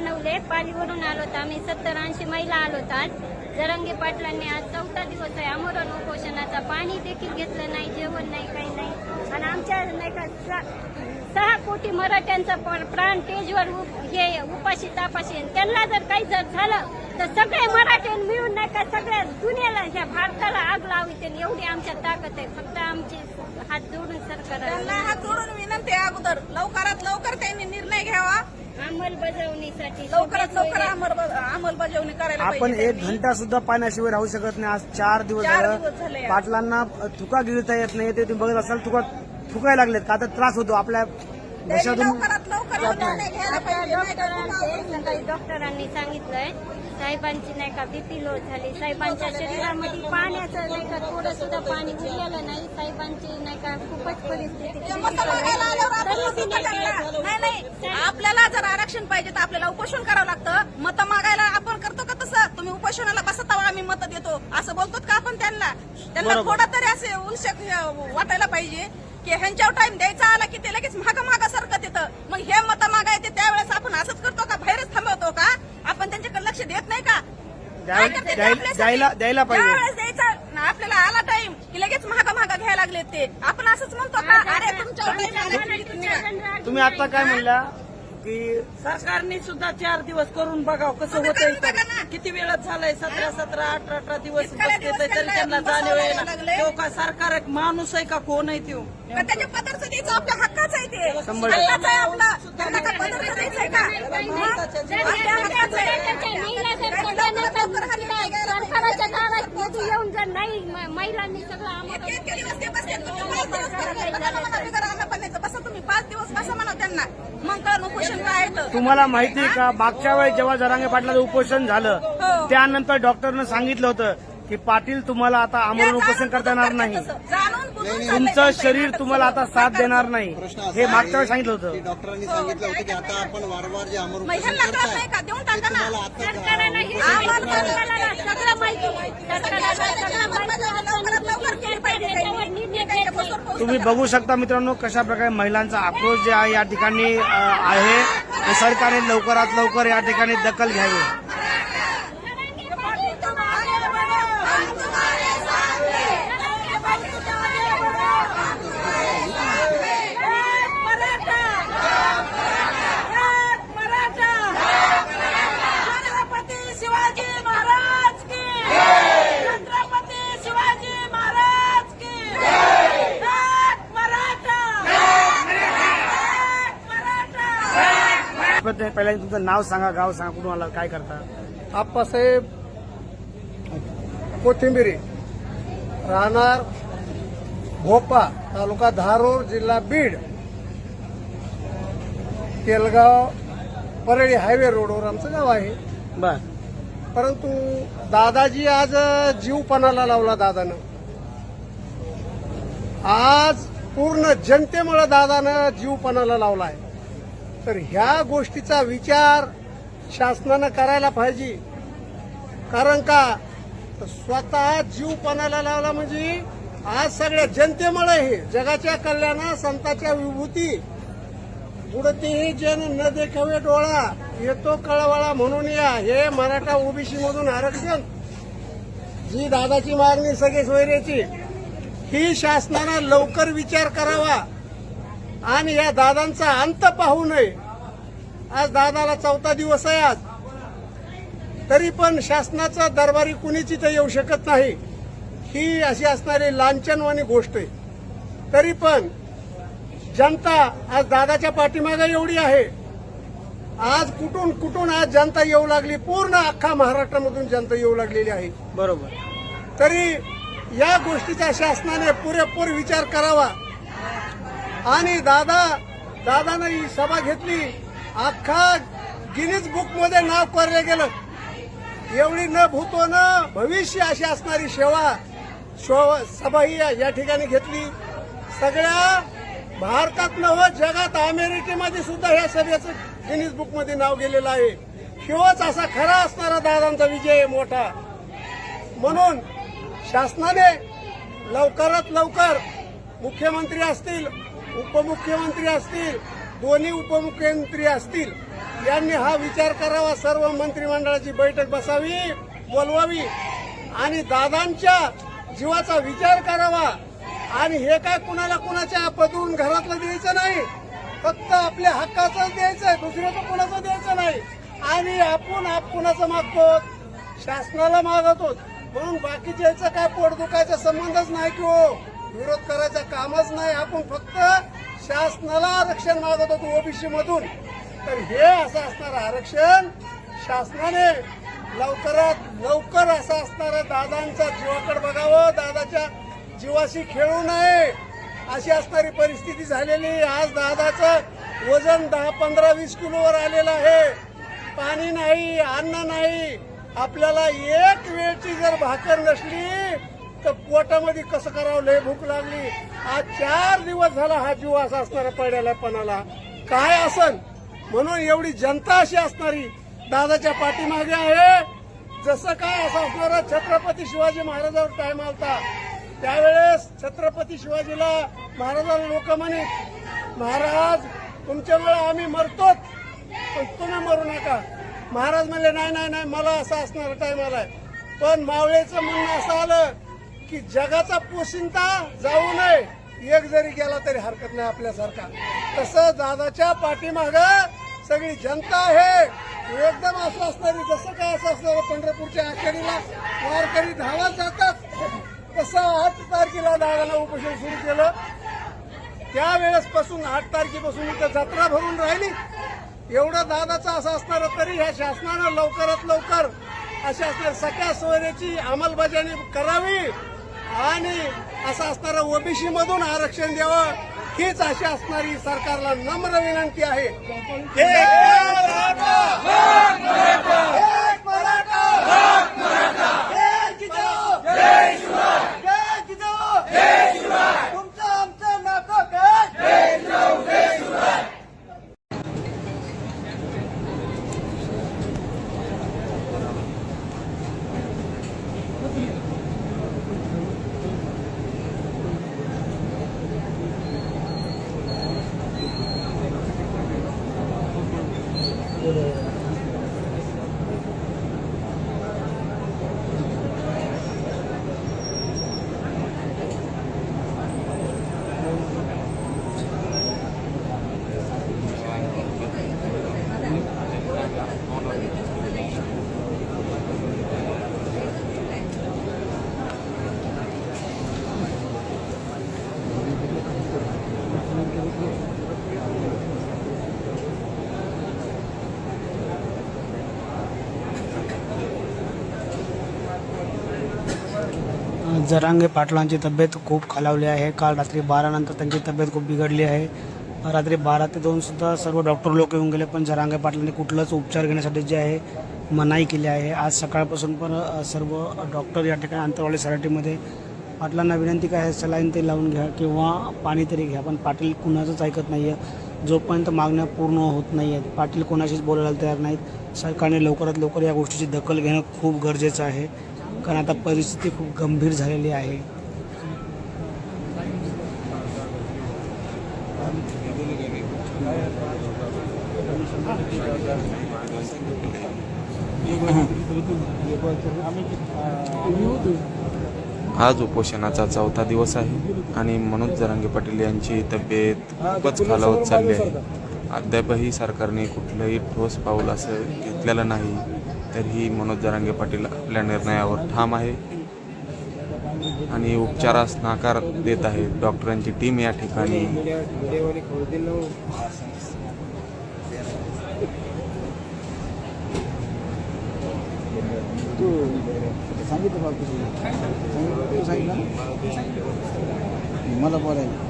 नवले पालीवरून होतो आम्ही. सत्तर ऐंशी महिला आलो आज. जरंगे पाटलांनी आज चौथा दिवस आहे. आमरण उपोषणाचा पाणी देखील घेतलं नाही जेवण नाही काही नाही. आणि आमच्या नाही का सहा कोटी मराठ्यांचा प्राण तेजवर उप- हे उपाशी तापाशी त्यांना जर काही जर झालं तर सगळे मराठे मिळून नाही का सगळ्या दुनियाला ह्या भारताला आग लावते एवढी आमच्या ताकद आहे. फक्त आमचे हात जोडून सरकार हात जोडून विनंती अगोदर. लवकरात लवकर त्यांनी निर्णय घ्यावा. अंमलबजावणीसाठी लवकरात लवकर अंमल- अंमलबजावणी करायला आपण पाहिजे एक घंटा सुद्धा पाण्याशिवाय राहू शकत नाही. आज चार दिवस चार झालं. दिवस झाले आज. पाटलांना थुका गिळता येत नाही. ते तुम्ही बघत असाल थुका थुकायला लागलेत. का आता त्रास होतो. आपल्या नाही डॉक्टरांनी सांगितलंय साहेबांची नाही का बीपी लो झाली. साहेबांच्या शरीरामध्ये पाण्याचं नाही का थोडं सुद्धा पाणी उरलेलं नाही. साहेबांची नाही का खूपच परिस्थिती आपल्याला जर आरक्षण पाहिजे तर आपल्याला उपोषण करावं लागतं. मतं मागायला आपण करतो का तसं? तुम्ही उपोषणाला बसत तेव्हा आम्ही मतं देतो. असं बोलतो का आपण त्यांना? त्यांना. थोडं तरी असे उलशक वाटायला पाहिजे. की ह्यांच्यावर टाइम द्यायचा आला की ते लगेच माग माग सरकत येतं मग हे मतं मागायचे त्यावेळेस आपण असंच करतो का? बाहेरच थांबवतो का? आपण त्यांच्याकडे लक्ष देत नाही का? द्यायला- द्यायला पाहिजे. द्यायचा आपल्याला आला टाइम की लगेच महागा महागा घ्यायला लागले ते. आपण असंच म्हणतो का? अरे तुमच्यावर. तुम्ही आता काय म्हणला? की सरकारने सुद्धा चार दिवस करून बघावं कसं. तर. किती वेळात झालंय सतरा सतरा अठरा अठरा दिवस तरी त्यांना जाणीव लागलंय. तो का सरकार एक माणूस आहे का कोण आहे तो का त्याच्या पदरचं द्यायचं आपल्या हक्काचं आहे ते शंभर हक्काचं आहे आपलं त्यांना काय पदरचं द्यायचंय का मग आपल्या हक्काचं आहे. सरकाराच्या दारात मोदी येऊन जर नाही महिलांनी सगळं आम्हाला इतके दिवस ते बसते तुम्ही पाच दिवस बसा. त्यांना म्हणा बिगर अन्नपाण्याचं. बसा तुम्ही पाच दिवस बसा म्हणा त्यांना मग कळण उपोषण. तुम्हाला माहिती आहे का? मागच्या वेळेस जेव्हा जरांगे पाटलाचं उपोषण झालं हो. त्यानंतर डॉक्टरनं सांगितलं होतं की पाटील तुम्हाला आता आमरण उपोषण करता येणार नाही. तुमचं. शरीर तुम्हाला आता साथ देणार नाही. प्रश्न असा हे मागच्या वेळेस सांगितलं होतं. डॉक्टरांनी सांगितलं होतं की आता आपण वारंवार जे अमर उपोषण नाही करताय ते तुम्हाला आता तुम्ही बघू शकता मित्रांनो कशा प्रकारे महिलांचा आक्रोश जे आहे या ठिकाणी आहे. सरकारने लवकरात लवकर या ठिकाणी दखल घ्यावी छत्रपती शिवाजी महाराज की छत्रपती शिवाजी महाराज की एक मराठा एक मराठा पहिल्यांदा तुमचं नाव सांगा गाव सांगा कुठून आला काय करता? आप्पासाहेब कोथिंबिरी राहणार भोपा तालुका धारूर जिल्हा बीड तेलगाव परळी हायवे रोडवर आमचं गाव आहे. बर. परंतु दादाजी आज जीवपणाला लावला दादानं. आज पूर्ण जनतेमुळे दादानं जीवपणाला लावलाय. तर ह्या गोष्टीचा विचार शासनानं करायला पाहिजे. कारण का? स्वतः स्वतः जीवपणाला लावला म्हणजे आज सगळ्या जनतेमुळे हे जगाच्या कल्याणा संताच्या विभूती. बुडतीही जन न देखावे डोळा येतो कळवळा म्हणून या हे मराठा ओबीसी मधून आरक्षण. जी दादाची मागणी सगळे सोयऱ्याची. ही शासनानं लवकर विचार करावा. आणि या दादांचा अंत पाहू नये. आज दादाला चौथा दिवस आहे आज. तरी पण शासनाचा दरबारी कुणीच इथं येऊ शकत नाही. ही अशी असणारी लांछनवाणी गोष्ट आहे. तरी पण जनता आज दादाच्या पाठीमागे एवढी आहे. आज कुठून कुठून आज जनता येऊ लागली? पूर्ण अख्खा महाराष्ट्रामधून जनता येऊ लागलेली आहे. बरोबर. तरी या गोष्टीचा शासनाने पुरेपूर विचार करावा. आणि दादा दादानं ही सभा घेतली. अख्खा गिनीज बुकमध्ये नाव कोरलं गेलं. एवढी न भूतो न भविष्य अशी असणारी सेवा शो- सभा ही या- ठिकाणी घेतली. सगळ्या भारतात नव जगात अमेरिकेमध्ये सुद्धा ह्या सभेचं गिनीज बुकमध्ये नाव गेलेलं आहे. शिवच असा खरा असणारा दादांचा विजय आहे मोठा. म्हणून शासनाने लवकरात लवकर मुख्यमंत्री असतील उपमुख्यमंत्री असतील दोन्ही उपमुख्यमंत्री असतील यांनी हा विचार करावा. सर्व मंत्रिमंडळाची बैठक बसावी बोलवावी आणि दादांच्या जीवाचा विचार करावा. आणि हे काय कुणाला कुणाच्या पदरून घरातलं द्यायचं नाही? फक्त आपल्या हक्काचंच द्यायचं आहे दुसऱ्याचं कुणाचं द्यायचं नाही? आणि आपण आप कुणाचं मागतो शासनाला मागतो म्हणून बाकीच्या काय पोट दुखायचा संबंधच नाही की हो. विरोध करायचं कामच नाही. आपण फक्त शासनाला आरक्षण मागत होतो ओबीसी मधून. तर हे असं असणारं आरक्षण शासनाने लवकरात लवकर असं असणारं दादांचा जीवाकडे बघावं. दादाच्या जीवाशी खेळू नये. अशी असणारी परिस्थिती झालेली आहे. आज दादाचं वजन दहा पंधरा वीस किलोवर आलेलं आहे. पाणी नाही अन्न नाही. आपल्याला एक वेळची जर भाकर नसली तर पोटामध्ये कसं करावं? लय भूक लागली. आज चार दिवस झाला हा जीव असा असणारा पडलेला पणाला काय असन? म्हणून एवढी जनता अशी असणारी दादाच्या पाठीमागे आहे. जसं काय असं असणारा छत्रपती शिवाजी महाराजांवर टाइम आलता त्यावेळेस छत्रपती शिवाजीला महाराजांना लोक म्हणे महाराज तुमच्यामुळे आम्ही मरतोच पण तुम्ही मरू नका. महाराज म्हणले नाही नाही नाही मला असं असणार टाइम आलाय. पण मावळेचं म्हणणं असं आलं की जगाचा पोशिंता जाऊ नये. एक जरी गेला तरी हरकत नाही आपल्यासारखा. तसं दादाच्या पाठीमाग सगळी जनता आहे. एकदम असं असणारी जसं काय असं असणार पंढरपूरच्या आषाढीला वारकरी धावत जातात. तसं आठ तारखेला दादाला उपोषण सुरू केलं. त्यावेळेस पासून आठ तारखेपासून इथं जत्रा भरून राहिली. एवढं दादाचं असं असणार तरी ह्या शासनानं लवकरात लवकर अशा असणार सगळ्या सोयऱ्याची अंमलबजावणी करावी. आणि असं असणारं ओबीसी मधून आरक्षण द्यावं हीच अशी असणारी सरकारला नम्र विनंती आहे. Yeah. जरांगे पाटलांची तब्येत खूप खालावली आहे. काल रात्री बारानंतर त्यांची तब्येत खूप बिघडली आहे. रात्री बारा ते दोन सुद्धा सर्व डॉक्टर लोक येऊन गेले पण जरांगे पाटलांनी कुठलाच उपचार घेण्यासाठी जे आहे मनाई केली आहे. आज सकाळपासून पण सर्व डॉक्टर या ठिकाणी अंतरवाडी सराटीमध्ये पाटलांना विनंती काय आहे सलाईन ते लावून घ्या किंवा पाणी तरी घ्या. पण पाटील कुणाचंच ऐकत नाही आहे जोपर्यंत मागण्या पूर्ण होत नाही आहेत पाटील कोणाशीच बोलायला तयार नाहीत. सरकारने लवकरात लवकर या गोष्टीची दखल घेणं खूप गरजेचं आहे. कारण आता परिस्थिती खूप गंभीर झालेली आहे. आज उपोषणाचा चौथा दिवस आहे आणि मनोज जरांगे पाटील यांची तब्येत खूपच खालावत चालली आहे. अद्यापही सरकारने कुठलंही ठोस पाऊल असं घेतलेलं नाही. तरीही मनोज जरांगे पाटील आपल्या निर्णयावर ठाम आहे आणि उपचारास नाकार देत आहेत डॉक्टरांची टीम या ठिकाणी. मला बोलायला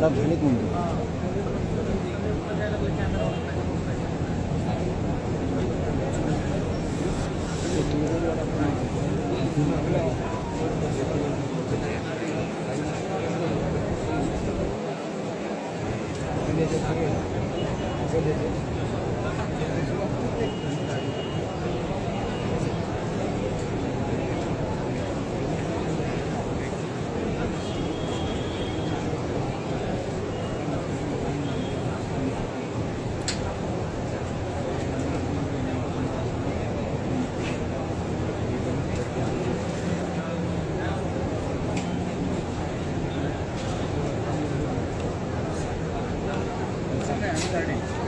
खराब झालीत and 30.